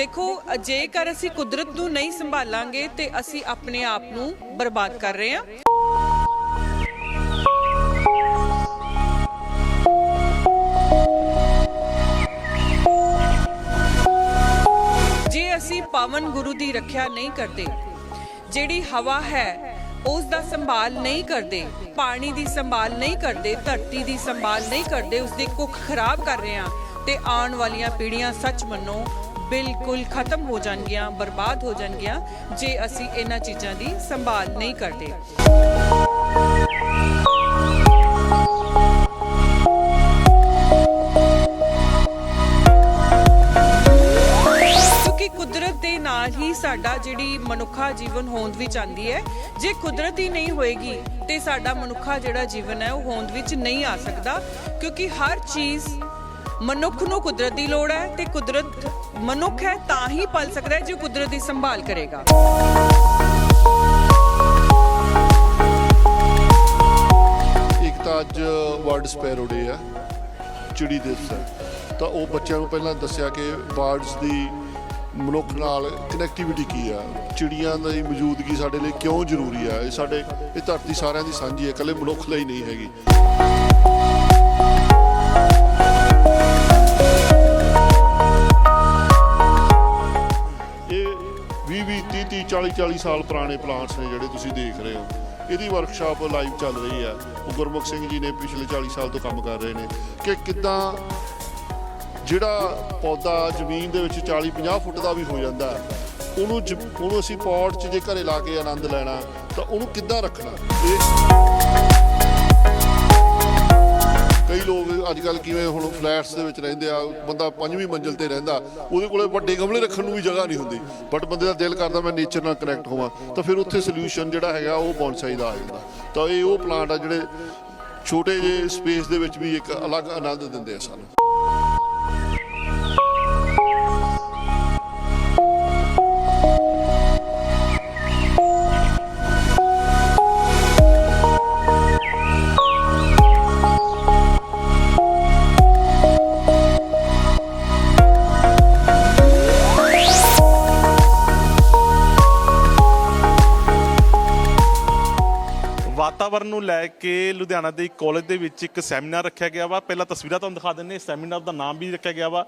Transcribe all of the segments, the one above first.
ਦੇਖੋ, ਜੇਕਰ ਅਸੀਂ ਕੁਦਰਤ ਨੂੰ ਨਹੀਂ ਸੰਭਾਲਾਂਗੇ ਤੇ ਅਸੀਂ ਆਪਣੇ ਆਪ ਨੂੰ ਬਰਬਾਦ ਕਰ ਰਹੇ ਹਾਂ। ਜੇ ਅਸੀਂ ਪਾਵਨ ਗੁਰੂ ਦੀ ਰੱਖਿਆ ਨਹੀਂ ਕਰਦੇ, ਜਿਹੜੀ ਹਵਾ ਹੈ, ਉਸ ਦਾ ਸੰਭਾਲ ਨਹੀਂ ਕਰਦੇ, ਪਾਣੀ ਦੀ ਸੰਭਾਲ ਨਹੀਂ ਕਰਦੇ, ਧਰਤੀ ਦੀ ਸੰਭਾਲ ਨਹੀਂ ਕਰਦੇ ਉਸ ਦੀ ਕੁੱਖ ਖਰਾਬ ਕਰ ਰਹੇ ਹਾਂ ਤੇ ਆਉਣ ਵਾਲੀਆਂ ਪੀੜ੍ਹੀਆਂ ਸੱਚ ਮੰਨੋ ਬਿਲਕੁਲ ਖਤਮ ਹੋ ਜਾਣਗੀਆਂ, ਬਰਬਾਦ ਹੋ ਜਾਣਗੀਆਂ ਜੇ ਅਸੀਂ ਇਹਨਾਂ ਚੀਜ਼ਾਂ ਦੀ ਸੰਭਾਲ ਨਹੀਂ ਕਰਦੇ। ਕਿਉਂਕਿ ਕੁਦਰਤ ਦੇ ਨਾਲ ਹੀ ਸਾਡਾ ਜਿਹੜੀ ਮਨੁੱਖਾ ਜੀਵਨ ਹੋਂਦ ਵਿੱਚ ਆਂਦੀ ਹੈ, ਜੇ ਕੁਦਰਤ ਹੀ ਨਹੀਂ ਹੋਏਗੀ ਤੇ ਸਾਡਾ ਮਨੁੱਖਾ ਜਿਹੜਾ ਜੀਵਨ ਹੈ ਉਹ ਹੋਂਦ ਵਿੱਚ ਨਹੀਂ ਆ ਸਕਦਾ, ਕਿਉਂਕਿ ਹਰ ਚੀਜ਼ ਮਨੁੱਖ ਨੂੰ ਕੁਦਰਤ ਦੀ ਲੋੜ ਹੈ ਤੇ ਕੁਦਰਤ ਮਨੁੱਖ ਹੈ ਤਾਂ ਹੀ ਪਲ ਸਕਦਾ ਹੈ ਜੇ ਕੁਦਰਤ ਦੀ ਸੰਭਾਲ ਕਰੇਗਾ। ਇੱਕ ਤਾਂ ਅੱਜ ਵਰਡ ਸਪੈਰੋ ਡੇ ਆ, ਚਿੜੀ ਦਿਵਸ ਹੈ। ਤਾਂ ਉਹ ਬੱਚਿਆਂ ਨੂੰ ਪਹਿਲਾਂ ਦੱਸਿਆ ਕਿ ਬਰਡਸ ਦੀ ਮਨੁੱਖ ਨਾਲ ਕਨੈਕਟੀਵਿਟੀ ਕੀ ਆ? ਚਿੜੀਆਂ ਦੀ ਮੌਜੂਦਗੀ ਸਾਡੇ ਲਈ ਕਿਉਂ ਜ਼ਰੂਰੀ ਆ? ਇਹ ਸਾਡੇ, ਇਹ ਧਰਤੀ ਸਾਰਿਆਂ ਦੀ ਸਾਂਝੀ ਹੈ, ਇਕੱਲੇ ਮਨੁੱਖ ਲਈ ਨਹੀਂ ਹੈਗੀ। 40 40 ਸਾਲ ਪੁਰਾਣੇ ਪਲਾਂਟਸ ਨੇ ਜਿਹੜੇ ਤੁਸੀਂ ਦੇਖ ਰਹੇ ਹੋ। ਇਹਦੀ ਵਰਕਸ਼ਾਪ ਲਾਈਵ ਚੱਲ ਰਹੀ ਹੈ। ਉਹ ਗੁਰਮੁਖ ਸਿੰਘ ਜੀ ਨੇ ਪਿਛਲੇ 40 ਸਾਲ ਤੋਂ ਕੰਮ ਕਰ ਰਹੇ ਨੇ। ਕਿ ਕਿੱਦਾਂ ਜਿਹੜਾ ਪੌਦਾ ਜ਼ਮੀਨ ਦੇ ਵਿੱਚ 40 50 ਫੁੱਟ ਦਾ ਵੀ ਹੋ ਜਾਂਦਾ ਉਹਨੂੰ ਜ- ਉਹਨੂੰ ਅਸੀਂ ਪੌਟ 'ਚ ਜੇ ਘਰੇ ਲਾ ਕੇ ਆਨੰਦ ਲੈਣਾ, ਤਾਂ ਉਹਨੂੰ ਕਿੱਦਾਂ ਰੱਖਣਾ? ਇਹ ਕਈ ਲੋਕ ਅੱਜ ਕੱਲ ਕਿਵੇਂ ਹੁਣ ਫਲੈਟਸ ਦੇ ਵਿੱਚ ਰਹਿੰਦੇ ਆ, ਬੰਦਾ ਪੰਜਵੀਂ ਮੰਜ਼ਿਲ ਤੇ ਰਹਿੰਦਾ, ਉਹਦੇ ਕੋਲੇ ਵੱਡੇ ਗਮਲੇ ਰੱਖਣ ਨੂੰ ਵੀ ਜਗ੍ਹਾ ਨਹੀਂ ਹੁੰਦੀ। ਬਟ ਬੰਦੇ ਦਾ ਦਿਲ ਕਰਦਾ ਮੈਂ ਨੇਚਰ ਨਾਲ ਕਨੈਕਟ ਹੋਵਾਂ, ਤਾਂ ਫਿਰ ਉੱਥੇ ਸੋਲੂਸ਼ਨ ਜਿਹੜਾ ਹੈਗਾ ਉਹ ਬੌਨਸਾਈ ਦਾ ਆ ਜਾਂਦਾ। ਤਾਂ ਇਹ ਉਹ ਪਲਾਂਟ ਆ ਜਿਹੜੇ ਛੋਟੇ ਜਿਹੇ ਸਪੇਸ ਦੇ ਵਿੱਚ ਵੀ ਇੱਕ ਅਲੱਗ ਆਨੰਦ ਦਿੰਦੇ ਆ ਸਾਨੂੰ। ਨੂੰ ਲੈ ਕੇ ਲੁਧਿਆਣਾ ਦੇ ਇੱਕ ਕਾਲਜ ਦੇ ਵਿੱਚ ਇੱਕ ਸੈਮੀਨਾਰ ਰੱਖਿਆ ਗਿਆ ਵਾ। ਪਹਿਲਾਂ ਤਸਵੀਰਾਂ ਤੁਹਾਨੂੰ ਦਿਖਾ ਦਿੰਨੇ ਸੈਮੀਨਾਰ ਦਾ ਨਾਮ ਵੀ ਰੱਖਿਆ ਗਿਆ ਵਾ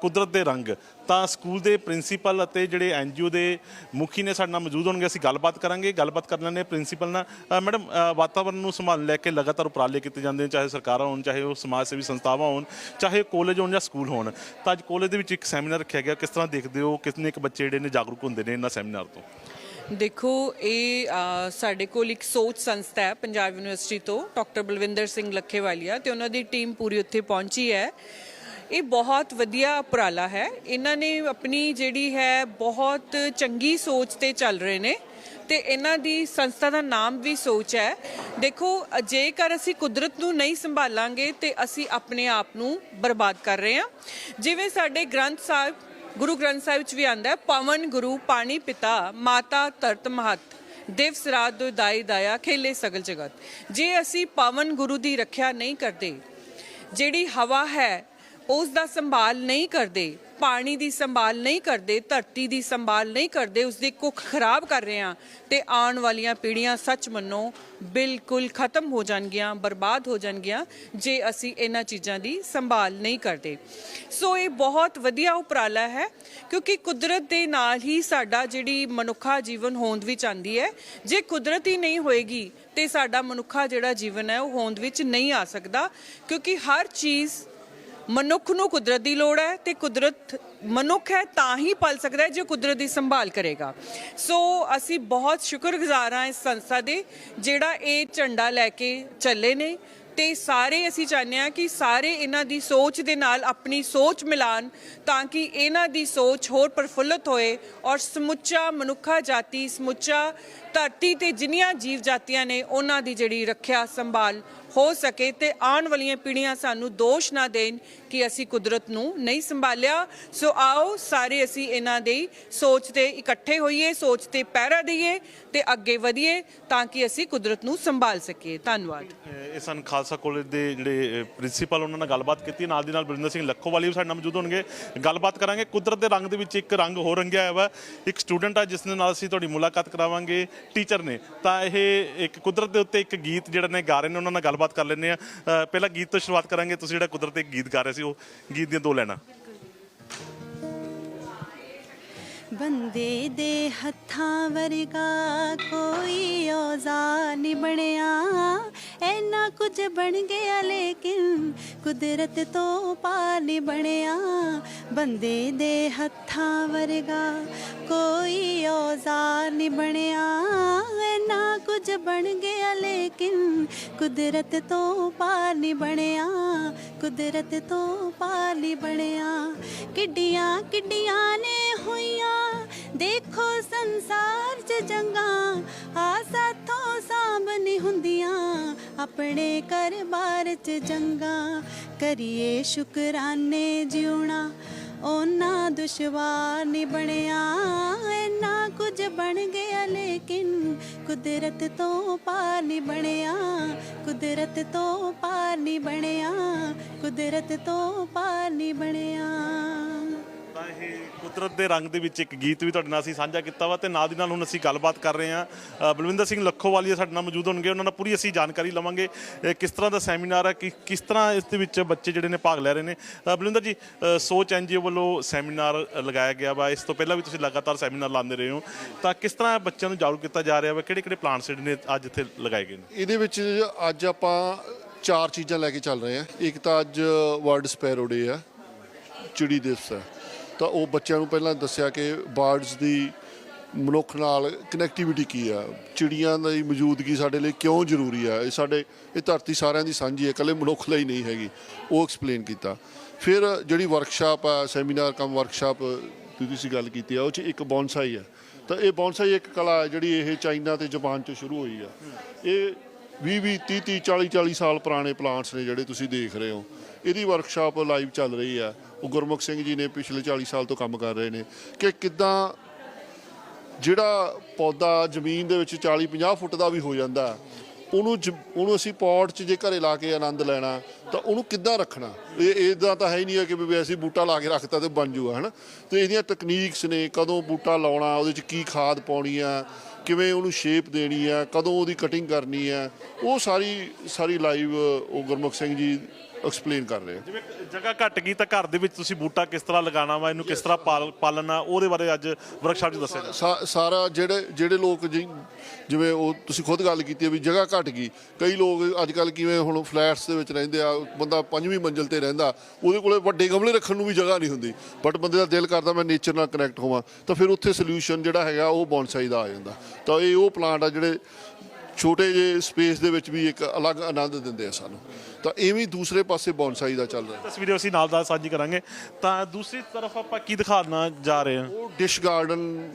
ਕੁਦਰਤ ਦੇ ਰੰਗ। ਤਾਂ ਸਕੂਲ ਦੇ ਪ੍ਰਿੰਸੀਪਲ ਅਤੇ ਜਿਹੜੇ ਐਨਜੀਓ ਦੇ ਮੁਖੀ ਨੇ ਸਾਡੇ ਨਾਲ ਮੌਜੂਦ ਹੋਣਗੇ। ਅਸੀਂ ਗੱਲਬਾਤ ਕਰਾਂਗੇ। ਗੱਲਬਾਤ ਕਰ ਲੈਣੇ ਪ੍ਰਿੰਸੀਪਲ ਨਾਲ। ਮੈਡਮ ਅ, ਵਾਤਾਵਰਣ ਨੂੰ ਸੰਭਾਲ ਲੈ ਕੇ ਲਗਾਤਾਰ ਉਪਰਾਲੇ ਕੀਤੇ ਜਾਂਦੇ ਨੇ ਚਾਹੇ ਸਰਕਾਰਾਂ ਹੋਣ ਚਾਹੇ ਉਹ ਸਮਾਜ ਸੇਵੀ ਸੰਸਥਾਵਾਂ ਹੋਣ ਚਾਹੇ ਕਾਲਜ ਹੋਣ ਜਾਂ ਸਕੂਲ ਹੋਣ। ਤਾਂ ਅੱਜ ਕਾਲਜ ਦੇ ਵਿੱਚ ਇੱਕ ਸੈਮੀਨਾਰ ਰੱਖਿਆ ਗਿਆ। ਕਿਸ ਤਰ੍ਹਾਂ ਦੇਖਦੇ ਹੋ? ਕਿੰਨੇ ਕੁ ਬੱਚੇ ਜਿਹੜੇ ਨੇ ਜਾਗਰੂਕ ਹੁੰਦੇ ਨੇ ਇਹਨਾਂ ਸੈਮੀਨਾਰ ਤੋਂ? ਦੇਖੋ, ਇਹ ਸਾਡੇ ਕੋਲ ਇੱਕ ਸੋਚ ਸੰਸਥਾ ਹੈ ਪੰਜਾਬ ਯੂਨੀਵਰਸਿਟੀ ਤੋਂ, ਡਾਕਟਰ ਬਲਵਿੰਦਰ ਸਿੰਘ ਲੱਖੇਵਾਲੀਆ, ਤੇ ਉਹਨਾਂ ਦੀ ਟੀਮ ਪੂਰੀ ਉੱਥੇ ਪਹੁੰਚੀ ਹੈ। ਇਹ ਬਹੁਤ ਵਧੀਆ ਉਪਰਾਲਾ ਹੈ। ਇਹਨਾਂ ਨੇ ਆਪਣੀ ਜਿਹੜੀ ਹੈ, ਬਹੁਤ ਚੰਗੀ ਸੋਚ ਤੇ ਚੱਲ ਰਹੇ ਨੇ, ਤੇ ਇਹਨਾਂ ਦੀ ਸੰਸਥਾ ਦਾ ਨਾਮ ਵੀ ਸੋਚ ਹੈ। ਦੇਖੋ, ਜੇਕਰ ਅਸੀਂ ਕੁਦਰਤ ਨੂੰ ਨਹੀਂ ਸੰਭਾਲਾਂਗੇ, ਤੇ ਅਸੀਂ ਆਪਣੇ ਆਪ ਨੂੰ ਬਰਬਾਦ ਕਰ ਰਹੇ ਹਾਂ। ਜਿਵੇਂ ਸਾਡੇ ਗ੍ਰੰਥ ਸਾਹਿਬ ਗੁਰੂ ਗ੍ਰੰਥ ਸਾਹਿਬ ਵਿੱਚ ਵੀ ਆਂਦਾ ਹੈ, ਪਵਨ ਗੁਰੂ ਪਾਣੀ ਪਿਤਾ, ਮਾਤਾ ਧਰਤ ਮਹਤ ਦਿਵਸ ਰਾਤ ਦੁਦਾਈ ਦਾਇਆ, ਖੇਲੇ ਸਗਲ ਜਗਤ। ਜੇ ਅਸੀਂ ਪਵਨ ਗੁਰੂ ਦੀ ਰੱਖਿਆ ਨਹੀਂ ਕਰਦੇ, ਜਿਹੜੀ ਹਵਾ ਹੈ ਉਸ ਦਾ ਸੰਭਾਲ ਨਹੀਂ ਕਰਦੇ, ਪਾਣੀ ਦੀ ਸੰਭਾਲ ਨਹੀਂ ਕਰਦੇ, ਧਰਤੀ ਦੀ ਸੰਭਾਲ ਨਹੀਂ ਕਰਦੇ, ਉਸ ਦੀ ਕੁੱਖ ਖਰਾਬ ਕਰ ਰਹੇ ਹਾਂ, ਤੇ ਆਉਣ ਵਾਲੀਆਂ ਪੀੜ੍ਹੀਆਂ ਸੱਚ ਮੰਨੋ, ਬਿਲਕੁਲ ਖਤਮ ਹੋ ਜਾਣਗੀਆਂ, ਬਰਬਾਦ ਹੋ ਜਾਣਗੀਆਂ, ਜੇ ਅਸੀਂ ਇਹਨਾਂ ਚੀਜ਼ਾਂ ਦੀ ਸੰਭਾਲ ਨਹੀਂ ਕਰਦੇ। ਸੋ ਇਹ ਬਹੁਤ ਵਧੀਆ ਉਪਰਾਲਾ ਹੈ, ਕਿਉਂਕਿ ਕੁਦਰਤ ਦੇ ਨਾਲ ਹੀ ਸਾਡਾ ਜਿਹੜੀ ਮਨੁੱਖਾ ਜੀਵਨ ਹੋਂਦ ਵਿੱਚ ਆਂਦੀ ਹੈ, ਜੇ ਕੁਦਰਤ ਹੀ ਨਹੀਂ ਹੋਏਗੀ, ਤੇ ਸਾਡਾ ਮਨੁੱਖਾ ਜਿਹੜਾ ਜੀਵਨ ਹੈ ਉਹ ਹੋਂਦ ਵਿੱਚ ਨਹੀਂ ਆ ਸਕਦਾ, ਕਿਉਂਕਿ ਹਰ ਚੀਜ਼ ਮਨੁੱਖ ਨੂੰ ਕੁਦਰਤ ਦੀ ਲੋੜ ਹੈ ਤੇ ਕੁਦਰਤ ਮਨੁੱਖ ਹੈ ਤਾਂ ਹੀ ਪਲ ਸਕਦਾ ਹੈ ਜੇ ਕੁਦਰਤ ਦੀ ਸੰਭਾਲ ਕਰੇਗਾ। ਸੋ ਅਸੀਂ ਬਹੁਤ ਸ਼ੁਕਰਗੁਜ਼ਾਰ ਹਾਂ ਇਸ ਸੰਸਥਾ ਦੇ ਜਿਹੜਾ ਇਹ ਝੰਡਾ ਲੈ ਕੇ ਚੱਲੇ ਨੇ ਤੇ ਸਾਰੇ ਅਸੀਂ ਚਾਹੁੰਦੇ ਹਾਂ ਕਿ ਸਾਰੇ ਇਹਨਾਂ ਦੀ ਸੋਚ ਦੇ ਨਾਲ ਆਪਣੀ ਸੋਚ ਮਿਲਾਨ ਤਾਂ ਕਿ ਇਹਨਾਂ ਦੀ ਸੋਚ ਹੋਰ ਪ੍ਰਫੁੱਲਤ ਹੋਏ ਔਰ ਸਮੁੱਚਾ ਮਨੁੱਖਾ ਜਾਤੀ, ਸਮੁੱਚਾ ਧਰਤੀ ਤੇ ਜਿੰਨੀਆਂ ਜੀਵ ਜਾਤੀਆਂ ਨੇ ਉਹਨਾਂ ਦੀ ਜਿਹੜੀ ਰੱਖਿਆ ਸੰਭਾਲ ਹੋ ਸਕੇ ਤੇ ਆਉਣ ਵਾਲੀਆਂ ਪੀੜ੍ਹੀਆਂ ਸਾਨੂੰ ਦੋਸ਼ ਨਾ ਦੇਣ ਕਿ ਅਸੀਂ ਕੁਦਰਤ ਨੂੰ ਨਹੀਂ ਸੰਭਾਲਿਆ। ਸੋ ਆਓ ਸਾਰੇ ਅਸੀਂ ਇਹਨਾਂ ਦੀ ਸੋਚ ਤੇ ਇਕੱਠੇ ਹੋਈਏ, ਸੋਚ ਤੇ ਪਹਿਰਾ ਦਈਏ ਤੇ ਅੱਗੇ ਵਧੀਏ ਤਾਂ ਕਿ ਅਸੀਂ ਕੁਦਰਤ ਨੂੰ ਸੰਭਾਲ ਸਕੀਏ। ਧੰਨਵਾਦ। ਇਹ ਸਨ ਖਾਲਸਾ ਕਾਲਜ ਦੇ ਜਿਹੜੇ ਪ੍ਰਿੰਸੀਪਲ ਉਹਨਾਂ ਨਾਲ ਗੱਲਬਾਤ ਕੀਤੀ। ਨਾਲ ਦੀ ਨਾਲ ਬਰਿੰਦਰ ਸਿੰਘ ਲੱਖੋਵਾਲੀ ਵੀ ਸਾਡੇ ਨਾਲ ਮੌਜੂਦ ਹੋਣਗੇ। ਗੱਲਬਾਤ ਕਰਾਂਗੇ। ਕੁਦਰਤ ਦੇ ਰੰਗ ਦੇ ਵਿੱਚ ਇੱਕ ਰੰਗ ਹੋਰ ਰੰਗਿਆ ਹੋਇਆ ਵਾ। ਇੱਕ ਸਟੂਡੈਂਟ ਆ, ਜਿਸ ਦੇ ਨਾਲ ਅਸੀਂ ਤੁਹਾਡੀ ਮੁਲਾਕਾਤ ਕਰਾਵਾਂਗੇ। ਟੀਚਰ ਨੇ। ਤਾਂ ਇਹ ਇੱਕ ਕੁਦਰਤ ਦੇ ਉੱਤੇ ਇੱਕ ਗੀਤ ਜਿਹੜਾ ਨੇ ਗਾ ਰਹੇ ਨੇ, ਉਹਨਾਂ ਨਾਲ ਗੱਲਬਾਤ ਕਰ ਲੈਂਦੇ ਆ ਪਹਿਲਾਂ ਗੀਤ ਤੋਂ ਸ਼ੁਰੂਆਤ ਕਰਾਂਗੇ। ਤੁਸੀਂ ਜਿਹੜਾ ਕੁਦਰਤ ਦੇ ਗੀਤ ਗਾ ਰਹੇ ਸੀ, ਉਹ ਗੀਤ ਦੀਆਂ ਦੋ ਲੈਣਾ ਬੰਦੇ ਦੇ ਹੱਥਾਂ ਵਰਗਾ ਕੋਈ ਔਜ਼ਾਰ ਨਹੀਂ ਬਣਿਆ। ਐਨਾ ਕੁਝ ਬਣ ਗਿਆ ਲੇਕਿਨ ਕੁਦਰਤ ਤੋਂ ਪਾਰ ਨਹੀਂ ਬਣਿਆ। ਬੰਦੇ ਦੇ ਹੱਥਾਂ ਵਰਗਾ ਕੋਈ ਔਜ਼ਾਰ ਨਹੀਂ ਬਣਿਆ ਐਨਾ ਕੁਝ ਬਣ ਗਿਆ ਲੇਕਿਨ ਕੁਦਰਤ ਤੋਂ ਪਾਰ ਨਹੀਂ ਬਣਿਆ ਕੁਦਰਤ ਤੋਂ ਪਾਰ ਨਹੀਂ ਬਣਿਆ ਕਿੱਡੀਆਂ ਕਿੱਡੀਆਂ ਨੇ ਹੋਈਆਂ, ਦੇਖੋ ਸੰਸਾਰ 'ਚ ਜੰਗਾਂ ਆ ਸਾਥੋਂ ਸਾਂਭ ਨਹੀਂ ਹੁੰਦੀਆਂ, ਆਪਣੇ ਘਰ-ਬਾਰ 'ਚ ਜੰਗਾਂ। ਕਰੀਏ ਸ਼ੁਕਰਾਨੇ ਜਿਉਣਾ ਉਹਨਾਂ ਦੁਸ਼ਵਾਰ ਨਹੀਂ ਬਣਿਆ ਇੰਨਾ ਕੁਝ ਬਣ ਗਿਆ ਲੇਕਿਨ ਕੁਦਰਤ ਤੋਂ ਪਾਰ ਨਹੀਂ ਬਣਿਆ, ਕੁਦਰਤ ਤੋਂ ਪਾਰ ਨਹੀਂ ਬਣਿਆ, ਕੁਦਰਤ ਤੋਂ ਪਾਰ ਨਹੀਂ ਬਣਿਆ। ਇਹ ਕੁਦਰਤ ਦੇ ਰੰਗ ਦੇ ਵਿੱਚ ਇੱਕ ਗੀਤ ਵੀ ਤੁਹਾਡੇ ਨਾਲ ਅਸੀਂ ਸਾਂਝਾ ਕੀਤਾ ਵਾ ਤੇ ਨਾਲ ਦੀ ਨਾਲ ਹੁਣ ਅਸੀਂ ਗੱਲਬਾਤ ਕਰ ਰਹੇ ਹਾਂ। ਬਲਵਿੰਦਰ ਸਿੰਘ ਲੱਖੋਵਾਲੀ ਸਾਡੇ ਨਾਲ ਮੌਜੂਦ ਹੋਣਗੇ। ਉਹਨਾਂ ਨਾਲ ਪੂਰੀ ਅਸੀਂ ਜਾਣਕਾਰੀ ਲਵਾਂਗੇ। ਕਿਸ ਤਰ੍ਹਾਂ ਦਾ ਸੈਮੀਨਾਰ ਹੈ ਕਿ ਕਿਸ ਤਰ੍ਹਾਂ ਇਸ ਦੇ ਵਿੱਚ ਬੱਚੇ ਜਿਹੜੇ ਨੇ ਭਾਗ ਲੈ ਰਹੇ ਨੇ? ਬਲਵਿੰਦਰ ਜੀ ਅ, ਸੋਚ ਐਨਜੀਓ ਵੱਲੋਂ ਸੈਮੀਨਾਰ ਲਗਾਇਆ ਗਿਆ ਵਾ। ਇਸ ਤੋਂ ਪਹਿਲਾਂ ਵੀ ਤੁਸੀਂ ਲਗਾਤਾਰ ਸੈਮੀਨਾਰ ਲਾਉਂਦੇ ਰਹੇ ਹੋ। ਤਾਂ ਕਿਸ ਤਰ੍ਹਾਂ ਬੱਚਿਆਂ ਨੂੰ ਜਾਗਰੂਕ ਕੀਤਾ ਜਾ ਰਿਹਾ ਵਾ? ਕਿਹੜੇ ਕਿਹੜੇ ਪਲਾਂਟਸ ਜਿਹੜੇ ਨੇ ਅੱਜ ਇੱਥੇ ਲਗਾਏ ਗਏ ਨੇ? ਇਹਦੇ ਵਿੱਚ ਅੱਜ ਆਪਾਂ ਚਾਰ ਚੀਜ਼ਾਂ ਲੈ ਕੇ ਚੱਲ ਰਹੇ ਹਾਂ। ਇੱਕ ਤਾਂ ਅੱਜ ਵਰਲਡ ਸਪੈਰੋ ਡੇ ਆ। ਚਿੜੀ ਦਿਵਸ ਹੈ ਤਾਂ ਉਹ ਬੱਚਿਆਂ ਨੂੰ ਪਹਿਲਾਂ ਦੱਸਿਆ ਕਿ ਬਰਡਸ ਦੀ ਮਨੁੱਖ ਨਾਲ ਕਨੈਕਟੀਵਿਟੀ ਕੀ ਆ? ਚਿੜੀਆਂ ਦੀ ਮੌਜੂਦਗੀ ਸਾਡੇ ਲਈ ਕਿਉਂ ਜ਼ਰੂਰੀ ਆ? ਇਹ ਸਾਡੇ, ਇਹ ਧਰਤੀ ਸਾਰਿਆਂ ਦੀ ਸਾਂਝੀ ਹੈ ਇਕੱਲੇ ਮਨੁੱਖ ਲਈ ਨਹੀਂ ਹੈਗੀ। ਉਹ ਐਕਸਪਲੇਨ ਕੀਤਾ। ਫਿਰ ਜਿਹੜੀ ਵਰਕਸ਼ਾਪ ਆ ਸੈਮੀਨਾਰ ਕਮ ਵਰਕਸ਼ਾਪ ਦੀ ਤੁਸੀਂ ਗੱਲ ਕੀਤੀ ਆ, ਉਹ ਚ ਇੱਕ ਬੌਨਸਾਈ ਆ। ਤਾਂ ਇਹ ਬੌਨਸਾਈ ਇੱਕ ਕਲਾ ਹੈ ਜਿਹੜੀ ਇਹ ਚਾਈਨਾ ਤੇ ਜਾਪਾਨ ਚ ਸ਼ੁਰੂ ਹੋਈ ਆ। ਇਹ 20 20 30 30 40 40 ਸਾਲ ਪੁਰਾਣੇ ਪਲਾਂਟਸ ਨੇ ਜਿਹੜੇ ਤੁਸੀਂ ਦੇਖ ਰਹੇ ਹੋ। ਇਹਦੀ ਵਰਕਸ਼ਾਪ ਲਾਈਵ ਚੱਲ ਰਹੀ ਆ। ਉਹ ਗੁਰਮੁਖ ਸਿੰਘ ਜੀ ਨੇ ਪਿਛਲੇ 40 ਸਾਲ ਤੋਂ ਕੰਮ ਕਰ ਰਹੇ ਨੇ। ਕਿ ਕਿੱਦਾਂ ਜਿਹੜਾ ਪੌਦਾ ਜ਼ਮੀਨ ਦੇ ਵਿੱਚ 40 50 ਫੁੱਟ ਦਾ ਵੀ ਹੋ ਜਾਂਦਾ, ਉਹਨੂੰ ਜ- ਉਹਨੂੰ ਅਸੀਂ ਪੌਟ 'ਚ ਜੇ ਘਰੇ ਲਾ ਕੇ ਆਨੰਦ ਲੈਣਾ, ਤਾਂ ਉਹਨੂੰ ਕਿੱਦਾਂ ਰੱਖਣਾ? ਇਹ ਇਦਾਂ ਤਾਂ ਹੈ ਹੀ ਨਹੀਂ ਹੈ ਕਿ ਵੀ ਅਸੀਂ ਬੂਟਾ ਲਾ ਕੇ ਰੱਖਤਾ ਤੇ ਬਣ ਜੂਗਾ, ਹਨਾ? ਤੇ ਇਹਦੀਆਂ ਟੈਕਨੀਕਸ ਨੇ, ਕਦੋਂ ਬੂਟਾ ਲਾਉਣਾ, ਉਹਦੇ 'ਚ ਕੀ ਖਾਦ ਪਾਉਣੀ ਆ, ਕਿਵੇਂ ਉਹਨੂੰ ਸ਼ੇਪ ਦੇਣੀ ਆ, ਕਦੋਂ ਉਹਦੀ ਕਟਿੰਗ ਕਰਨੀ ਆ, ਉਹ ਸਾਰੀ ਸਾਰੀ ਲਾਈਵ ਉਹ ਗੁਰਮੁਖ ਸਿੰਘ ਜੀ ਐਕਸਪਲੇਨ ਕਰ ਰਹੇ ਜਿਵੇਂ ਜਗ੍ਹਾ ਘਟ ਗਈ ਤਾਂ ਘਰ ਦੇ ਵਿੱਚ ਤੁਸੀਂ ਬੂਟਾ ਕਿਸ ਤਰ੍ਹਾਂ ਲਗਾਉਣਾ ਵਾ ਇਹਨੂੰ ਕਿਸ ਤਰ੍ਹਾਂ ਪਾਲ- ਪਾਲਣਾ ਉਹਦੇ ਬਾਰੇ ਅੱਜ ਵਰਕਸ਼ਾਪ 'ਚ ਦੱਸਿਆ ਜਾ ਸਾ- ਸਾਰਾ ਜਿਹੜੇ ਜਿਹੜੇ ਲੋਕ ਜਿ- ਜਿਵੇਂ ਉਹ ਤੁਸੀਂ ਖੁਦ ਗੱਲ ਕੀਤੀ ਹੈ ਵੀ ਜਗ੍ਹਾ ਘਟ ਗਈ। ਕਈ ਲੋਕ ਅੱਜ ਕੱਲ ਕਿਵੇਂ ਹੁਣ ਫਲੈਟਸ ਦੇ ਵਿੱਚ ਰਹਿੰਦੇ ਆ ਬੰਦਾ ਪੰਜਵੀਂ ਮੰਜ਼ਿਲ ਤੇ ਰਹਿੰਦਾ ਉਹਦੇ ਕੋਲੇ ਵੱਡੇ ਗਮਲੇ ਰੱਖਣ ਨੂੰ ਵੀ ਜਗ੍ਹਾ ਨਹੀਂ ਹੁੰਦੀ। ਬਟ ਬੰਦੇ ਦਾ ਦਿਲ ਕਰਦਾ ਮੈਂ ਨੇਚਰ ਨਾਲ ਕਨੈਕਟ ਹੋਵਾਂ। ਤਾਂ ਫਿਰ ਉੱਥੇ ਸੋਲੂਸ਼ਨ ਜਿਹੜਾ ਹੈਗਾ ਉਹ ਬੌਨਸਾਈ ਦਾ ਆ ਜਾਂਦਾ। ਤਾਂ ਇਹ ਉਹ ਪਲਾਂਟ ਆ ਜਿਹੜੇ ਛੋਟੇ ਜਿਹੇ ਸਪੇਸ ਦੇ ਵਿੱਚ ਵੀ ਇੱਕ ਅਲੱਗ ਆਨੰਦ ਦਿੰਦੇ ਆ ਸਾਨੂੰ। ਤਾਂ ਐਵੇਂ ਦੂਸਰੇ ਪਾਸੇ ਬੌਨਸਾਈ ਦਾ ਚੱਲ ਰਿਹਾ। ਤਸਵੀਰਾਂ ਅਸੀਂ ਨਾਲ ਨਾਲ ਸਾਂਝੀ ਕਰਾਂਗੇ। ਤਾਂ ਦੂਸਰੀ ਤਰਫ ਆਪਾਂ ਕੀ ਦਿਖਾਉਣਾ ਜਾ ਰਹੇ ਹਾਂ? ਉਹ ਡਿਸ਼ ਗਾਰਡਨ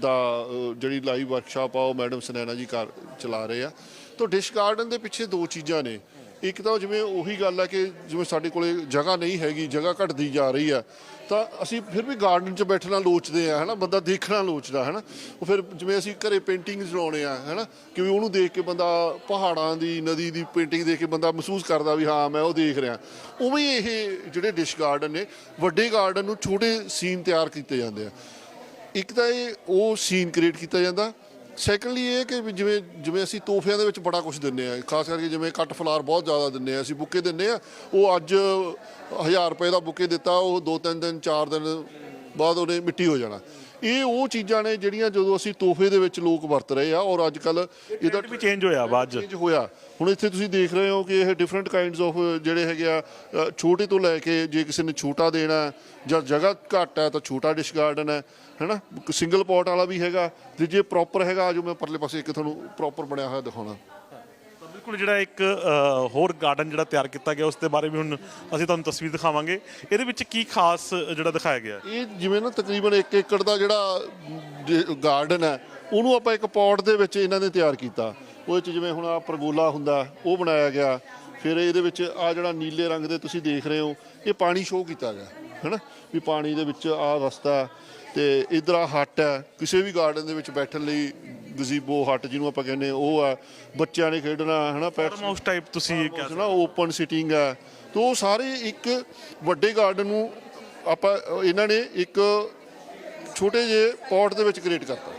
ਦਾ ਜਿਹੜੀ ਲਾਈਵ ਵਰਕਸ਼ਾਪ ਆ ਉਹ ਮੈਡਮ ਸੁਨੈਣਾ ਜੀ ਕਰ ਚਲਾ ਰਹੇ ਆ। ਤਾਂ ਡਿਸ਼ ਗਾਰਡਨ ਦੇ ਪਿੱਛੇ ਦੋ ਚੀਜ਼ਾਂ ਨੇ। ਇੱਕ ਤਾਂ ਜਿਵੇਂ ਉਹੀ ਗੱਲ ਹੈ ਕਿ ਜਿਵੇਂ ਸਾਡੇ ਕੋਲੇ ਜਗ੍ਹਾ ਨਹੀਂ ਹੈਗੀ, ਜਗ੍ਹਾ ਘਟਦੀ ਜਾ ਰਹੀ ਹੈ ਤਾਂ ਅਸੀਂ ਫਿਰ ਵੀ ਗਾਰਡਨ 'ਚ ਬੈਠਣਾ ਲੋਚਦੇ ਆ, ਹਨਾ? ਬੰਦਾ ਦੇਖਣਾ ਲੋਚਦਾ, ਹਨਾ? ਉਹ ਫਿਰ ਜਿਵੇਂ ਅਸੀਂ ਘਰੇ ਪੇਂਟਿੰਗਸ ਲਾਉਣੇ ਆ, ਹਨਾ? ਕਿ ਵੀ ਉਹਨੂੰ ਦੇਖ ਕੇ ਬੰਦਾ ਪਹਾੜਾਂ ਦੀ, ਨਦੀ ਦੀ ਪੇਂਟਿੰਗ ਦੇਖ ਕੇ ਬੰਦਾ ਮਹਿਸੂਸ ਕਰਦਾ ਵੀ ਹਾਂ, ਮੈਂ ਉਹ ਦੇਖ ਰਿਹਾ। ਉਵੇਂ ਇਹ ਜਿਹੜੇ ਡਿਸ਼ ਗਾਰਡਨ ਨੇ, ਵੱਡੇ ਗਾਰਡਨ ਨੂੰ ਛੋਟੇ ਸੀਨ ਤਿਆਰ ਕੀਤੇ ਜਾਂਦੇ ਆ। ਇੱਕ ਤਾਂ ਇਹ ਉਹ ਸੀਨ ਕ੍ਰੀਏਟ ਕੀਤਾ ਜਾਂਦਾ ਸੈਕੰਡਲੀ ਇਹ ਕਿ ਵੀ ਜਿਵੇਂ ਜਿਵੇਂ ਅਸੀਂ ਤੋਹਫਿਆਂ ਦੇ ਵਿੱਚ ਬੜਾ ਕੁਝ ਦਿੰਨੇ ਆ ਖਾਸ ਕਰਕੇ ਜਿਵੇਂ ਕੱਟ ਫਲਾਰ ਬਹੁਤ ਜ਼ਿਆਦਾ ਦਿੰਨੇ ਆ ਅਸੀਂ ਬੁੱਕੇ ਦਿੰਨੇ ਆ ਉਹ ਅੱਜ 1000 ਰੁਪਏ ਦਾ ਬੁੱਕੇ ਦਿੱਤਾ, ਉਹ ਦੋ ਤਿੰਨ ਦਿਨ, ਚਾਰ ਦਿਨ ਬਾਅਦ ਉਹਨੇ ਮਿੱਟੀ ਹੋ ਜਾਣਾ। ਇਹ ਉਹ ਚੀਜ਼ਾਂ ਨੇ ਜਿਹੜੀਆਂ ਜਦੋਂ ਅਸੀਂ ਤੋਹਫੇ ਦੇ ਵਿੱਚ ਲੋਕ ਵਰਤ ਰਹੇ ਆ ਔਰ ਅੱਜ ਕੱਲ ਇਹਦਾ ਵੀ ਚੇਂਜ ਹੋਇਆ ਅੱਜ ਚੇਂਜ ਹੋਇਆ। ਹੁਣ ਇੱਥੇ ਤੁਸੀਂ ਦੇਖ ਰਹੇ ਹੋ ਕਿ ਇਹ ਡਿਫਰੈਂਟ ਕਾਈਂਡਸ ਆਫ ਜਿਹੜੇ ਹੈਗੇ ਆ ਅ, ਛੋਟੇ ਤੋਂ ਲੈ ਕੇ ਜੇ ਕਿਸੇ ਨੇ ਛੋਟਾ ਦੇਣਾ ਹੈ, ਜਾਂ ਜਗ੍ਹਾ ਘੱਟ ਹੈ ਤਾਂ ਛੋਟਾ ਡਿਸ਼ ਗਾਰਡਨ ਹੈ ਹੈਨਾ? ਸਿੰਗਲ ਪੌਟ ਵਾਲਾ ਵੀ ਹੈਗਾ ਤੇ ਜੇ ਪ੍ਰੋਪਰ ਹੈਗਾ ਜੋ ਮੈਂ ਪਰਲੇ ਪਾਸੇ ਇੱਕ ਤੁਹਾਨੂੰ ਪ੍ਰੋਪਰ ਬਣਿਆ ਹੋਇਆ ਦਿਖਾਉਣਾ। ਬਿਲਕੁਲ ਜਿਹੜਾ ਇੱਕ ਅ, ਹੋਰ ਗਾਰਡਨ ਜਿਹੜਾ ਤਿਆਰ ਕੀਤਾ ਗਿਆ ਉਸ ਦੇ ਬਾਰੇ ਵੀ ਹੁਣ ਅਸੀਂ ਤੁਹਾਨੂੰ ਤਸਵੀਰ ਦਿਖਾਵਾਂਗੇ। ਇਹਦੇ ਵਿੱਚ ਕੀ ਖਾਸ ਜਿਹੜਾ ਦਿਖਾਇਆ ਗਿਆ? ਇਹ ਜਿਵੇਂ ਨਾ ਤਕਰੀਬਨ 1 ਏਕੜ ਦਾ ਜਿਹੜਾ ਗਾਰਡਨ ਹੈ ਉਹਨੂੰ ਆਪਾਂ ਇੱਕ ਪੌਟ ਦੇ ਵਿੱਚ ਇਹਨਾਂ ਨੇ ਤਿਆਰ ਕੀਤਾ। ਉਹਦੇ ਚ ਜਿਵੇਂ ਹੁਣ ਆ ਪਰਗੋਲਾ ਹੁੰਦਾ ਉਹ ਬਣਾਇਆ ਗਿਆ। ਫਿਰ ਇਹਦੇ ਵਿੱਚ ਆ ਜਿਹੜਾ ਨੀਲੇ ਰੰਗ ਦੇ ਤੁਸੀਂ ਦੇਖ ਰਹੇ ਹੋ ਇਹ ਪਾਣੀ ਸ਼ੋਅ ਕੀਤਾ ਗਿਆ ਹੈਨਾ? ਵੀ ਪਾਣੀ ਦੇ ਵਿੱਚ ਆ ਰਸਤਾ ਹੈ ਤੇ ਇਧਰ ਆ ਹੱਟ ਹੈ। ਕਿਸੇ ਵੀ ਗਾਰਡਨ ਦੇ ਵਿੱਚ ਬੈਠਣ ਲਈ ਗਜ਼ੀਬੋ ਹੱਟ ਜਿਹਨੂੰ ਆਪਾਂ ਕਹਿੰਦੇ ਉਹ ਆ ਬੱਚਿਆਂ ਨੇ ਖੇਡਣਾ ਹੈਨਾ ਫਾਰਮ ਹਾਊਸ ਟਾਈਪ ਤੁਸੀਂ ਕਹਿ ਸਕਦੇ ਨਾ ਓਪਨ ਸਿਟਿੰਗ ਹੈ ਤੋ ਉਹ ਸਾਰੇ ਇੱਕ ਵੱਡੇ ਗਾਰਡਨ ਨੂੰ ਆਪਾਂ ਇਹਨਾਂ ਨੇ ਇੱਕ ਛੋਟੇ ਜਿਹੇ ਪੌਟ ਦੇ ਵਿੱਚ ਕ੍ਰੀਏਟ ਕਰਤਾ।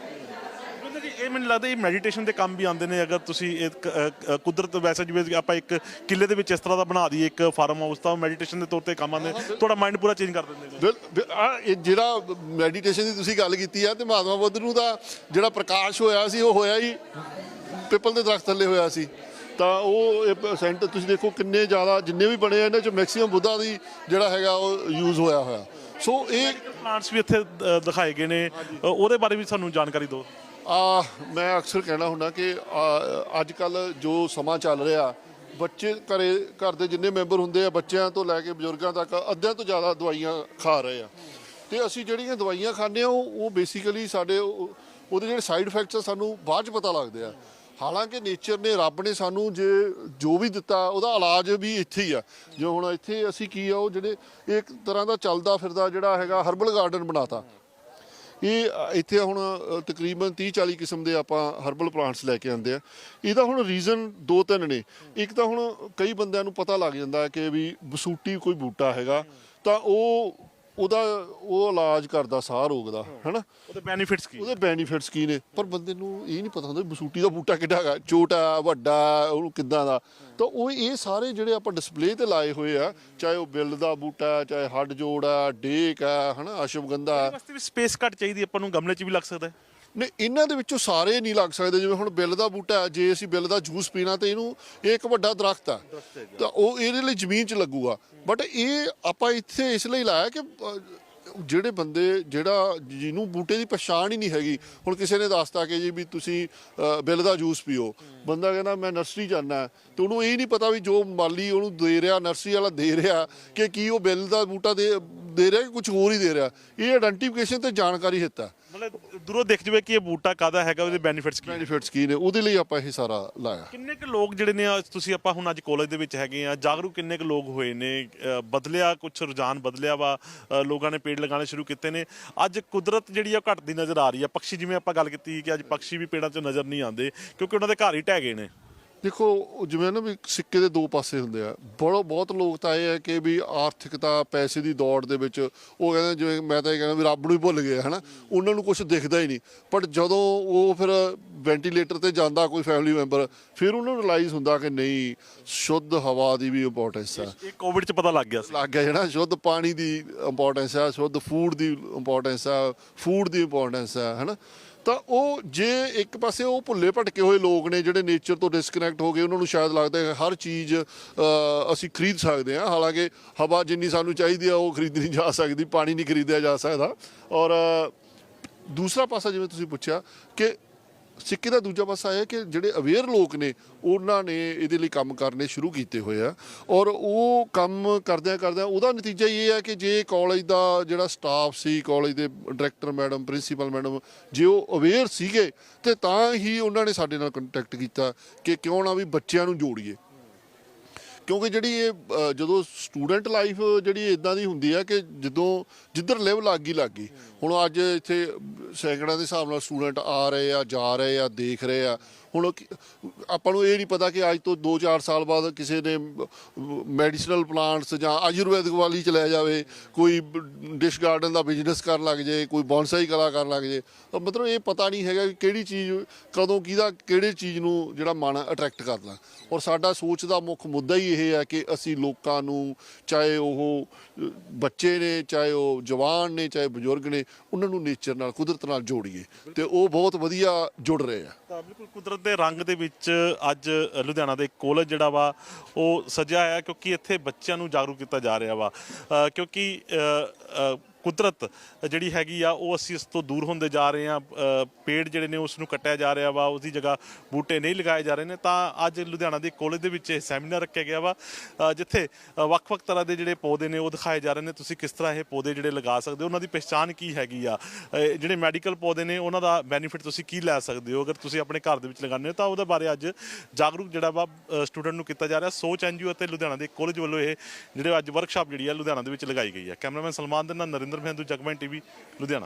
ਇਹ ਮੈਨੂੰ ਲੱਗਦਾ ਇਹ ਮੈਡੀਟੇਸ਼ਨ ਦੇ ਕੰਮ ਵੀ ਆਉਂਦੇ ਨੇ ਅਗਰ ਤੁਸੀਂ ਇਹ ਕ- ਅ, ਅ, ਕੁਦਰਤ ਵੈਸੇ ਜਿਵੇਂ ਆਪਾਂ ਇੱਕ ਕਿਲੇ ਦੇ ਵਿੱਚ ਇਸ ਤਰ੍ਹਾਂ ਦਾ ਬਣਾ ਦਈਏ ਇੱਕ ਫਾਰਮ ਹਾਊਸ ਤਾਂ ਮੈਡੀਟੇਸ਼ਨ ਦੇ ਤੌਰ ਤੇ ਕੰਮ ਆਉਂਦੇ ਨੇ ਤੁਹਾਡਾ ਮਾਈਂਡ ਪੂਰਾ ਚੇਂਜ ਕਰ ਦਿੰਦੇ ਨੇ। ਬਿਲ- ਬਿਲ- ਆਹ ਇਹ ਜਿਹੜਾ ਮੈਡੀਟੇਸ਼ਨ ਦੀ ਤੁਸੀਂ ਗੱਲ ਕੀਤੀ ਆ ਤੇ ਮਹਾਤਮਾ ਬੁੱਧ ਨੂੰ ਤਾਂ ਜਿਹੜਾ ਪ੍ਰਕਾਸ਼ ਹੋਇਆ ਸੀ ਉਹ ਹੋਇਆ ਹੀ ਪਿੱਪਲ ਦੇ ਦਰਖਤ ਥੱਲੇ ਹੋਇਆ ਸੀ। ਤਾਂ ਉਹ ਸੈਂਟਰ ਤੁਸੀਂ ਦੇਖੋ ਕਿੰਨੇ ਜ਼ਿਆਦਾ ਜਿੰਨੇ ਵੀ ਬਣੇ ਆ ਇਹਨਾਂ ਚ ਮੈਕਸਿਮਮ ਬੁੱਧਾ ਦੀ ਜਿਹੜਾ ਹੈਗਾ ਉਹ ਯੂਜ਼ ਹੋਇਆ ਹੋਇਆ। ਸੋ ਇਹ ਪਲਾਂਟਸ ਵੀ ਇੱਥੇ ਅ, ਦਿਖਾਏ ਗਏ ਨੇ। ਅ, ਉਹਦੇ ਬਾਰੇ ਵੀ ਸਾਨੂੰ ਜਾਣਕਾਰੀ ਦਿਓ। ਆ, ਮੈਂ ਅਕਸਰ ਕਹਿਣਾ ਹੁੰਦਾ ਕਿ ਅੱਜ ਕੱਲ ਜੋ ਸਮਾਂ ਚੱਲ ਰਿਹਾ, ਬੱਚੇ ਘਰੇ, ਘਰ ਦੇ ਜਿੰਨੇ ਮੈਂਬਰ ਹੁੰਦੇ ਆ, ਬੱਚਿਆਂ ਤੋਂ ਲੈ ਕੇ ਬਜ਼ੁਰਗਾਂ ਤੱਕ ਅੱਧਿਆਂ ਤੋਂ ਜ਼ਿਆਦਾ ਦਵਾਈਆਂ ਖਾ ਰਹੇ ਆ। ਤੇ ਅਸੀਂ ਜਿਹੜੀਆਂ ਦਵਾਈਆਂ ਖਾਂਦੇ ਆ, ਉਹ ਬੇਸਿਕਲੀ ਸਾਡੇ, ਉਹਦੇ ਜਿਹੜੇ ਸਾਈਡ ਇਫੈਕਟਸ ਆ, ਸਾਨੂੰ ਬਾਅਦ ਚ ਪਤਾ ਲੱਗਦੇ ਆ। ਹਾਲਾਂਕਿ ਨੇਚਰ ਨੇ, ਰੱਬ ਨੇ ਸਾਨੂੰ ਜੇ ਜੋ ਵੀ ਦਿੱਤਾ, ਉਹਦਾ ਇਲਾਜ ਵੀ ਇੱਥੇ ਹੀ ਆ। ਜੋ ਹੁਣ ਇੱਥੇ ਅਸੀਂ ਕੀ ਆ, ਉਹ ਜਿਹੜੇ ਇੱਕ ਤਰ੍ਹਾਂ ਦਾ ਚੱਲਦਾ ਫਿਰਦਾ ਜਿਹੜਾ ਹੈਗਾ, ਹਰਬਲ ਗਾਰਡਨ ਬਣਾਤਾ। ਇਹ ਇੱਥੇ ਹੁਣ ਤਕਰੀਬਨ 30 40 ਕਿਸਮ ਦੇ ਆਪਾਂ ਹਰਬਲ ਪਲਾਂਟਸ ਲੈ ਕੇ ਆਂਦੇ ਆ। ਇਹਦਾ ਹੁਣ ਰੀਜ਼ਨ ਦੋ ਤਿੰਨ ਨੇ। ਇੱਕ ਤਾਂ ਹੁਣ ਕਈ ਬੰਦਿਆਂ ਨੂੰ ਪਤਾ ਲੱਗ ਜਾਂਦਾ ਕਿ ਵੀ ਬਸੂਟੀ ਕੋਈ ਬੂਟਾ ਹੈਗਾ, ਤਾਂ ਉਹ ਉਹਦਾ ਉਹ ਇਲਾਜ ਕਰਦਾ ਸਾਹ ਰੋਗ ਦਾ ਹੈਨਾ? ਉਹਦੇ ਬੈਨੀਫਿਟਸ ਕੀ? ਉਹਦੇ ਬੈਨੀਫਿਟਸ ਕੀ ਨੇ? ਪਰ ਬੰਦੇ ਨੂੰ ਇਹ ਨਹੀਂ ਪਤਾ ਹੁੰਦਾ ਬਸੂਟੀ ਦਾ ਬੂਟਾ ਕਿੱਡਾ ਹੈਗਾ ਛੋਟਾ ਵੱਡਾ ਉਹਨੂੰ ਕਿੱਦਾਂ ਦਾ। ਤਾਂ ਉਹ ਇਹ ਸਾਰੇ ਜਿਹੜੇ ਆਪਾਂ ਡਿਸਪਲੇ ਤੇ ਲਾਏ ਹੋਏ ਆ ਚਾਹੇ ਉਹ ਬਿੱਲ ਦਾ ਬੂਟਾ ਚਾਹੇ ਹੱਡ ਜੋੜ ਆ ਡੇਕ ਆ ਹਨਾ ਅਸ਼ਵਗੰਧਾ ਵਾਸਤੇ ਵੀ ਸਪੇਸ ਘੱਟ ਚਾਹੀਦੀ ਆਪਾਂ ਨੂੰ ਗਮਲੇ 'ਚ ਵੀ ਲੱਗ ਸਕਦਾ ਹੈ। ਨੇ ਇਹਨਾਂ ਦੇ ਵਿੱਚੋਂ ਸਾਰੇ ਨਹੀਂ ਲੱਗ ਸਕਦੇ, ਜਿਵੇਂ ਹੁਣ ਬਿੱਲ ਦਾ ਬੂਟਾ ਜੇ ਅਸੀਂ ਬਿੱਲ ਦਾ ਜੂਸ ਪੀਣਾ ਤੇ ਇਹਨੂੰ ਇਹ ਇੱਕ ਵੱਡਾ ਦਰਖਤ ਆ ਤਾਂ ਉਹ ਇਹਦੇ ਲਈ ਜ਼ਮੀਨ 'ਚ ਲੱਗੂਗਾ। ਬਟ ਇਹ ਆਪਾਂ ਇੱਥੇ ਇਸ ਲਈ ਲਾਇਆ ਕਿ ਜਿਹੜੇ ਬੰਦੇ ਜਿਹੜਾ ਜਿਹਨੂੰ ਬੂਟੇ ਦੀ ਪਛਾਣ ਹੀ ਨਹੀਂ ਹੈਗੀ ਹੁਣ ਕਿਸੇ ਨੇ ਦੱਸਤਾ ਕਿ ਜੀ ਵੀ ਤੁਸੀਂ ਬਿੱਲ ਦਾ ਜੂਸ ਪੀਓ। ਬੰਦਾ ਕਹਿੰਦਾ ਮੈਂ ਨਰਸਰੀ ਜਾਣਾ ਤੇ ਉਹਨੂੰ ਇਹ ਨਹੀਂ ਪਤਾ ਵੀ ਜੋ ਮਾਲੀ ਉਹਨੂੰ ਦੇ ਰਿਹਾ ਨਰਸਰੀ ਵਾਲਾ ਦੇ ਰਿਹਾ ਕਿ ਕੀ ਉਹ ਬਿੱਲ ਦਾ ਬੂਟਾ ਦੇ ਦੇ ਰਿਹਾ ਕਿ ਕੁਝ ਹੋਰ ਹੀ ਦੇ ਰਿਹਾ। ਇਹ ਆਇਡੈਂਟੀਫਿਕੇਸ਼ਨ ਤੇ ਜਾਣਕਾਰੀ ਹਿੱਤਾ ਮਤਲਬ ਦੂਰੋਂ ਦਿਖ ਜਵੇ ਕਿ ਇਹ ਬੂਟਾ ਕਾਦਾ ਹੈਗਾ ਉਹਦੇ ਬੈਨੀਫਿਟਸ ਕੀ। ਬੈਨੀਫਿਟਸ ਕੀ ਨੇ? ਉਹਦੇ ਲਈ ਆਪਾਂ ਇਹ ਸਾਰਾ ਲਾਇਆ। ਕਿੰਨੇ ਕੁ ਲੋਕ ਜਿਹੜੇ ਨੇ ਅੱਜ ਤੁਸੀਂ ਆਪਾਂ ਹੁਣ ਅੱਜ ਕਾਲਜ ਦੇ ਵਿੱਚ ਹੈਗੇ ਆ ਜਾਗਰੂਕ ਕਿੰਨੇ ਕੁ ਲੋਕ ਹੋਏ ਨੇ? ਬਦਲਿਆ ਕੁਝ ਰੁਝਾਨ ਬਦਲਿਆ ਵਾ? ਲੋਕਾਂ ਨੇ ਪੇੜ ਲਗਾਉਣੇ ਸ਼ੁਰੂ ਕੀਤੇ ਨੇ। ਅੱਜ ਕੁਦਰਤ ਜਿਹੜੀ ਆ ਉਹ ਘਟਦੀ ਨਜ਼ਰ ਆ ਰਹੀ ਆ। ਪੰਛੀ ਜਿਵੇਂ ਆਪਾਂ ਗੱਲ ਕੀਤੀ ਕਿ ਅੱਜ ਪੰਛੀ ਵੀ ਪੇੜਾਂ 'ਚ ਨਜ਼ਰ ਨਹੀਂ ਆਉਂਦੇ, ਕਿਉਂਕਿ ਉਹਨਾਂ ਦੇ ਘਰ ਹੀ ਢਹਿ ਗਏ ਨੇ। ਦੇਖੋ ਜਿਵੇਂ ਨਾ ਵੀ ਸਿੱਕੇ ਦੇ ਦੋ ਪਾਸੇ ਹੁੰਦੇ ਆ। ਬੜਾ ਬਹੁਤ ਲੋਕ ਤਾਂ ਇਹ ਹੈ ਕਿ ਵੀ ਆਰਥਿਕਤਾ ਪੈਸੇ ਦੀ ਦੌੜ ਦੇ ਵਿੱਚ ਉਹ ਕਹਿੰਦੇ ਜਿਵੇਂ ਮੈਂ ਤਾਂ ਇਹ ਕਹਿੰਦਾ ਵੀ ਰੱਬ ਨੂੰ ਹੀ ਭੁੱਲ ਗਏ ਹਨਾ? ਉਹਨਾਂ ਨੂੰ ਕੁਝ ਦਿਖਦਾ ਹੀ ਨਹੀਂ। ਬਟ ਜਦੋਂ ਉਹ ਫਿਰ ਵੈਂਟੀਲੇਟਰ ਤੇ ਜਾਂਦਾ ਕੋਈ ਫੈਮਿਲੀ ਮੈਂਬਰ ਫਿਰ ਉਹਨਾਂ ਨੂੰ ਰਿਅਲਾਈਜ਼ ਹੁੰਦਾ ਕਿ ਨਹੀਂ ਸ਼ੁੱਧ ਹਵਾ ਦੀ ਵੀ ਇੰਪੋਰਟੈਂਸ ਹੈ ਇਹ ਕੋਵਿਡ 'ਚ ਪਤਾ ਲੱਗ ਗਿਆ ਸੀ। ਲੱਗ ਗਿਆ ਜਿਹੜਾ ਸ਼ੁੱਧ ਪਾਣੀ ਦੀ ਇੰਪੋਰਟੈਂਸ ਹੈ ਸ਼ੁੱਧ ਫੂਡ ਦੀ ਇੰਪੋਰਟੈਂਸ ਹੈ ਫੂਡ ਦੀ ਇੰਪੋਰਟੈਂਸ ਹੈ ਹਨਾ? ਤਾਂ ਉਹ ਜੇ ਇੱਕ ਪਾਸੇ ਉਹ ਭੁੱਲੇ ਭਟਕੇ ਹੋਏ ਲੋਕ ਨੇ ਜਿਹੜੇ ਨੇਚਰ ਤੋਂ ਡਿਸਕਨੈਕਟ ਹੋ ਗਏ, ਉਹਨਾਂ ਨੂੰ ਸ਼ਾਇਦ ਲੱਗਦਾ ਹੈ ਹਰ ਚੀਜ਼ ਅਸੀਂ ਖਰੀਦ ਸਕਦੇ ਹਾਂ। ਹਾਲਾਂਕਿ ਹਵਾ ਜਿੰਨੀ ਸਾਨੂੰ ਚਾਹੀਦੀ ਆ, ਉਹ ਖਰੀਦ ਨਹੀਂ ਜਾ ਸਕਦੀ, ਪਾਣੀ ਨਹੀਂ ਖਰੀਦਿਆ ਜਾ ਸਕਦਾ। ਔਰ ਦੂਸਰਾ ਪਾਸਾ ਜਿਵੇਂ ਤੁਸੀਂ ਪੁੱਛਿਆ ਕਿ ਸਿੱਕੇ ਦਾ ਦੂਜਾ ਪਾਸਾ ਇਹ ਹੈ ਕਿ ਜਿਹੜੇ ਅਵੇਅਰ ਲੋਕ ਨੇ, ਉਹਨਾਂ ਨੇ ਇਹਦੇ ਲਈ ਕੰਮ ਕਰਨੇ ਸ਼ੁਰੂ ਕੀਤੇ ਹੋਏ ਆ। ਔਰ ਉਹ ਕੰਮ ਕਰਦਿਆਂ ਕਰਦਿਆਂ ਉਹਦਾ ਨਤੀਜਾ ਇਹ ਹੈ ਕਿ ਜੇ ਕਾਲਜ ਦਾ ਜਿਹੜਾ ਸਟਾਫ ਸੀ ਕਾਲਜ ਦੇ ਡਾਇਰੈਕਟਰ ਮੈਡਮ ਪ੍ਰਿੰਸੀਪਲ ਮੈਡਮ ਜੇ ਉਹ ਅਵੇਅਰ ਸੀਗੇ, ਤੇ ਤਾਂ ਹੀ ਉਹਨਾਂ ਨੇ ਸਾਡੇ ਨਾਲ ਕੰਟੈਕਟ ਕੀਤਾ ਕਿ ਕਿਉਂ ਨਾ ਵੀ ਬੱਚਿਆਂ ਨੂੰ ਜੋੜੀਏ। ਕਿਉਂਕਿ ਜਿਹੜੀ ਇਹ ਅ, ਜਦੋਂ ਸਟੂਡੈਂਟ ਲਾਈਫ ਜਿਹੜੀ ਇਦਾਂ ਦੀ ਹੁੰਦੀ ਹੈ ਕਿ ਜਦੋਂ ਜਿੱਧਰ ਲਿਵ ਲੱਗ ਗਈ ਲੱਗ ਗਈ ਹੁਣ ਅੱਜ ਇੱਥੇ ਸੈਂਕੜਾਂ ਦੇ ਹਿਸਾਬ ਨਾਲ ਸਟੂਡੈਂਟ ਆ ਰਹੇ ਆ ਜਾ ਰਹੇ ਆ ਦੇਖ ਰਹੇ ਆ ਹੁਣ ਉਹ ਕੀ- ਆਪਾਂ ਨੂੰ ਇਹ ਨਹੀਂ ਪਤਾ ਕਿ ਅੱਜ ਤੋਂ 2-4 ਸਾਲ ਬਾਅਦ ਕਿਸੇ ਨੇ ਮੈਡੀਸਨਲ ਪਲਾਂਟਸ ਜਾਂ ਆਯੁਰਵੈਦਿਕ ਵਾਲੀ ਚ ਲੈ ਜਾਵੇ ਕੋਈ ਡਿਸ਼ ਗਾਰਡਨ ਦਾ ਬਿਜ਼ਨਸ ਕਰਨ ਲੱਗ ਜੇ ਕੋਈ ਬੌਨਸਾਈ ਕਲਾ ਕਰਨ ਲੱਗ ਜੇ ਤਾਂ ਮਤਲਬ ਇਹ ਪਤਾ ਨਹੀਂ ਹੈਗਾ ਕਿ ਕਿਹੜੀ ਚੀਜ਼ ਕਦੋਂ ਕਿਹਦਾ ਕਿਹੜੇ ਚੀਜ਼ ਨੂੰ ਜਿਹੜਾ ਮਨ ਅਟਰੈਕਟ ਕਰਦਾ। ਔਰ ਸਾਡਾ ਸੋਚ ਦਾ ਮੁੱਖ ਮੁੱਦਾ ਹੀ ਇਹ ਹੈ ਕਿ ਅਸੀਂ ਲੋਕਾਂ ਨੂੰ ਚਾਹੇ ਉਹ ਅ, ਬੱਚੇ ਨੇ ਚਾਹੇ ਉਹ ਜਵਾਨ ਨੇ ਚਾਹੇ ਬਜ਼ੁਰਗ ਨੇ ਉਹਨਾਂ ਨੂੰ ਨੇਚਰ ਨਾਲ ਕੁਦਰਤ ਨਾਲ ਜੋੜੀਏ। ਤੇ ਉਹ ਬਹੁਤ ਵਧੀਆ ਜੁੜ ਰਹੇ ਆ। ਤਾਂ ਬਿਲਕੁਲ ਕੁਦਰਤ ਦੇ ਰੰਗ ਦੇ ਵਿੱਚ ਅੱਜ ਲੁਧਿਆਣਾ ਦੇ ਕਾਲਜ ਜਿਹੜਾ ਵਾ, ਉਹ ਸਜਿਆ ਹੈ ਕਿਉਂਕਿ ਇੱਥੇ ਬੱਚਿਆਂ ਨੂੰ ਜਾਗਰੂਕ ਕੀਤਾ ਜਾ ਰਿਹਾ ਵਾ। ਕਿਉਂਕਿ ਕੁਦਰਤ ਜਿਹੜੀ ਹੈਗੀ ਆ, ਉਹ ਅਸੀਂ ਇਸ ਤੋਂ ਦੂਰ ਹੁੰਦੇ ਜਾ ਰਹੇ ਆ ਪੇੜ ਜਿਹੜੇ ਨੇ ਉਸ ਨੂੰ ਕੱਟਿਆ ਜਾ ਰਿਹਾ ਵਾ ਉਸ ਦੀ ਜਗ੍ਹਾ ਬੂਟੇ ਨਹੀਂ ਲਗਾਏ ਜਾ ਰਹੇ ਨੇ। ਤਾਂ ਅੱਜ ਲੁਧਿਆਣਾ ਦੇ ਕਾਲਜ ਦੇ ਵਿੱਚ ਇਹ ਸੈਮੀਨਾਰ ਰੱਖਿਆ ਗਿਆ ਵਾ ਜਿੱਥੇ ਵੱਖ-ਵੱਖ ਤਰ੍ਹਾਂ ਦੇ ਜਿਹੜੇ ਪੌਦੇ ਨੇ, ਉਹ ਦਿਖਾਏ ਜਾ ਰਹੇ ਨੇ। ਤੁਸੀਂ ਕਿਸ ਤਰ੍ਹਾਂ ਇਹ ਪੌਦੇ ਜਿਹੜੇ ਲਗਾ ਸਕਦੇ ਹੋ? ਉਹਨਾਂ ਦੀ ਪਛਾਣ ਕੀ ਹੈਗੀ ਆ? ਜਿਹੜੇ ਮੈਡੀਕਲ ਪੌਦੇ ਨੇ, ਉਹਨਾਂ ਦਾ ਬੈਨੀਫਿਟ ਤੁਸੀਂ ਕੀ ਲੈ ਸਕਦੇ ਹੋ? ਅਗਰ ਤੁਸੀਂ ਆਪਣੇ ਘਰ ਦੇ ਵਿੱਚ ਲਗਾਉਂਦੇ ਹੋ, ਤਾਂ ਉਹਦੇ ਬਾਰੇ ਅੱਜ ਜਾਗਰੂਕ ਜਿਹੜਾ ਵਾ ਸਟੂਡੈਂਟ ਨੂੰ ਕੀਤਾ ਜਾ ਰਿਹਾ। ਸੋਚ ਐਨਜੀਓ ਅਤੇ ਲੁਧਿਆਣਾ ਦੇ ਕਾਲਜ ਵੱਲੋਂ ਇਹ ਜਿਹੜੇ ਅੱਜ ਵਰਕਸ਼ਾਪ ਜਿਹੜੀ ਆ, ਲੁਧਿਆਣਾ ਦੇ ਵਿੱਚ ਲਗਾਈ ਗਈ ਆ। ਕੈਮਰਾਮੈਨ ਸਲਮਾਨ ਦੇ ਨਾਲ ਨਰਿੰਦਰ ਮਹਿੰਦੂ ਜਗਮੈਨ ਟੀਵੀ ਲੁਧਿਆਣਾ।